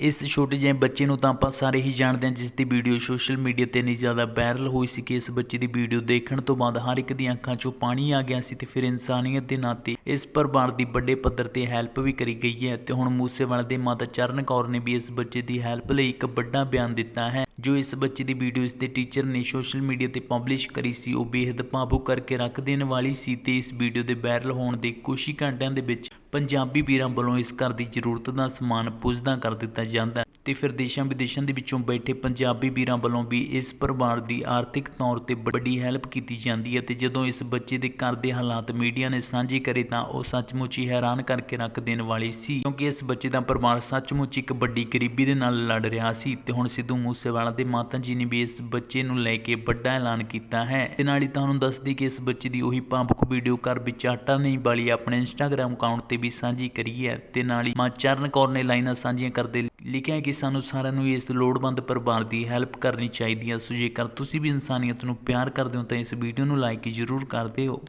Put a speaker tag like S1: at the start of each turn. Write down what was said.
S1: ਇਸ ਛੋਟੇ ਜਿਹੇ ਬੱਚੇ ਨੂੰ ਤਾਂ ਆਪਾਂ ਸਾਰੇ ਹੀ ਜਾਣਦੇ ਹਾਂ ਜਿਸ ਦੀ ਵੀਡੀਓ ਸੋਸ਼ਲ ਮੀਡੀਆ ਤੇ ਇੰਨੀ ਜ਼ਿਆਦਾ ਵਾਇਰਲ ਹੋਈ ਸੀ ਕਿ ਇਸ ਬੱਚੇ ਦੀ ਵੀਡੀਓ ਦੇਖਣ ਤੋਂ ਬਾਅਦ ਹਰ ਇੱਕ ਦੀਆਂ ਅੱਖਾਂ 'ਚੋਂ ਪਾਣੀ ਆ ਗਿਆ ਸੀ ਤੇ ਫਿਰ ਇਨਸਾਨੀਅਤ ਦੇ ਨਾਤੇ ਇਸ ਪਰਿਵਾਰ ਦੀ ਵੱਡੇ ਪੱਧਰ ਤੇ ਹੈਲਪ ਵੀ ਕਰੀ ਗਈ ਹੈ ਤੇ ਹੁਣ ਮੂਸੇਵਾਲੇ ਦੇ ਮਾਤਾ ਚਰਨ ਕੌਰ ਨੇ ਵੀ ਇਸ ਬੱਚੇ ਦੀ ਹੈਲਪ ਲਈ ਇੱਕ ਵੱਡਾ ਬਿਆਨ ਦਿੱਤਾ ਹੈ। ਜੋ ਇਸ ਬੱਚੇ ਦੀ ਵੀਡੀਓ ਇਸ ਦੇ ਟੀਚਰ ਨੇ ਸੋਸ਼ਲ ਮੀਡੀਆ ਤੇ ਪਬਲਿਸ਼ ਕਰੀ ਸੀ, ਉਹ ਬੇहद ਭਾਵੁਕ ਕਰਕੇ ਰੱਖ ਦੇਣ ਵਾਲੀ ਸੀ ਤੇ ਇਸ ਵੀਡੀਓ ਦੇ ਵਾਇਰਲ ਹੋਣ ਦੇ ਕੁਝ ਹੀ ਘੰਟਿਆਂ ਦੇ ਵਿੱਚ ਪੰਜਾਬੀ ਵੀਰਾਂ ਵੱਲੋਂ ਇਸ ਘਰ ਦੀ ਜ਼ਰੂਰਤ ਦਾ ਸਮਾਨ ਪੁੱਜਦਾ ਕਰ ਦਿੱਤਾ ਜਾਂਦਾ। ਤੇ ਫਿਰ ਦੇਸ਼ਾਂ ਵਿਦੇਸ਼ਾਂ ਦੇ ਵਿੱਚੋਂ ਬੈਠੇ ਪੰਜਾਬੀ ਵੀਰਾਂ ਵੱਲੋਂ ਵੀ ਇਸ ਪਰਿਵਾਰ ਦੀ ਆਰਥਿਕ ਤੌਰ ਤੇ ਵੱਡੀ ਹੈਲਪ ਕੀਤੀ ਜਾਂਦੀ ਹੈ ਤੇ ਜਦੋਂ ਇਸ ਬੱਚੇ ਦੇ ਘਰ ਦੇ ਹਾਲਾਤ ਮੀਡੀਆ ਨੇ ਸਾਂਝੇ ਕਰੇ ਤਾਂ ਉਹ ਸੱਚਮੁੱਚ ਹੀ ਹੈਰਾਨ ਕਰਕੇ ਰੱਖ ਦੇਣ ਵਾਲੀ ਸੀ। ਕਿਉਂਕਿ ਇਸ ਬੱਚੇ ਦਾ ਪਰਿਵਾਰ ਸੱਚਮੁੱਚ ਇੱਕ ਵੱਡੀ ਗਰੀਬੀ ਦੇ ਨਾਲ ਲੜ ਰਿਹਾ ਸੀ ਤੇ ਹੁਣ ਸਿੱਧੂ ਮੂਸੇਵਾਲਾ ਦੇ ਮਾਤਾ ਜੀ ਨੇ ਵੀ ਇਸ ਬੱਚੇ ਨੂੰ ਲੈ ਕੇ ਵੱਡਾ ਐਲਾਨ ਕੀਤਾ ਹੈ। ਤੇ ਨਾਲ ਹੀ ਤੁਹਾਨੂੰ ਦੱਸਦੀ ਕਿ ਇਸ ਬੱਚੇ ਦੀ ਉਹੀ ਭਾਵੁਕ ਵੀਡੀਓ ਘਰ ਵਿੱਚ ਆਟਾ ਨਹੀਂ ਵਾਲੀ ਆਪਣੇ ਇੰਸਟਾਗ੍ਰam ਅਕਾਊਂਟ ਤੇ ਵੀ ਸਾਂਝੀ ਕਰੀ ਹੈ ਤੇ ਨਾਲ ਹੀ ਮਾਂ ਚਰਨ ਕੌਰ ਨੇ ਲਾਈਨਾਂ ਸਾਂਝੀਆਂ ਕਰਦੇ ਲਿਖਿਆ ਕਿ ਸਾਨੂੰ ਸਾਰਿਆਂ ਨੂੰ ਇਸ ਲੋੜਵੰਦ ਪਰਿਵਾਰ ਦੀ ਹੈਲਪ ਕਰਨੀ ਚਾਹੀਦੀ ਹੈ। ਸੋ ਜੇਕਰ ਤੁਸੀਂ ਵੀ ਇਨਸਾਨੀਅਤ ਨੂੰ ਪਿਆਰ ਕਰਦੇ ਹੋ, ਤਾਂ ਇਸ ਵੀਡੀਓ ਨੂੰ ਲਾਈਕ ਜ਼ਰੂਰ ਕਰ ਦਿਓ।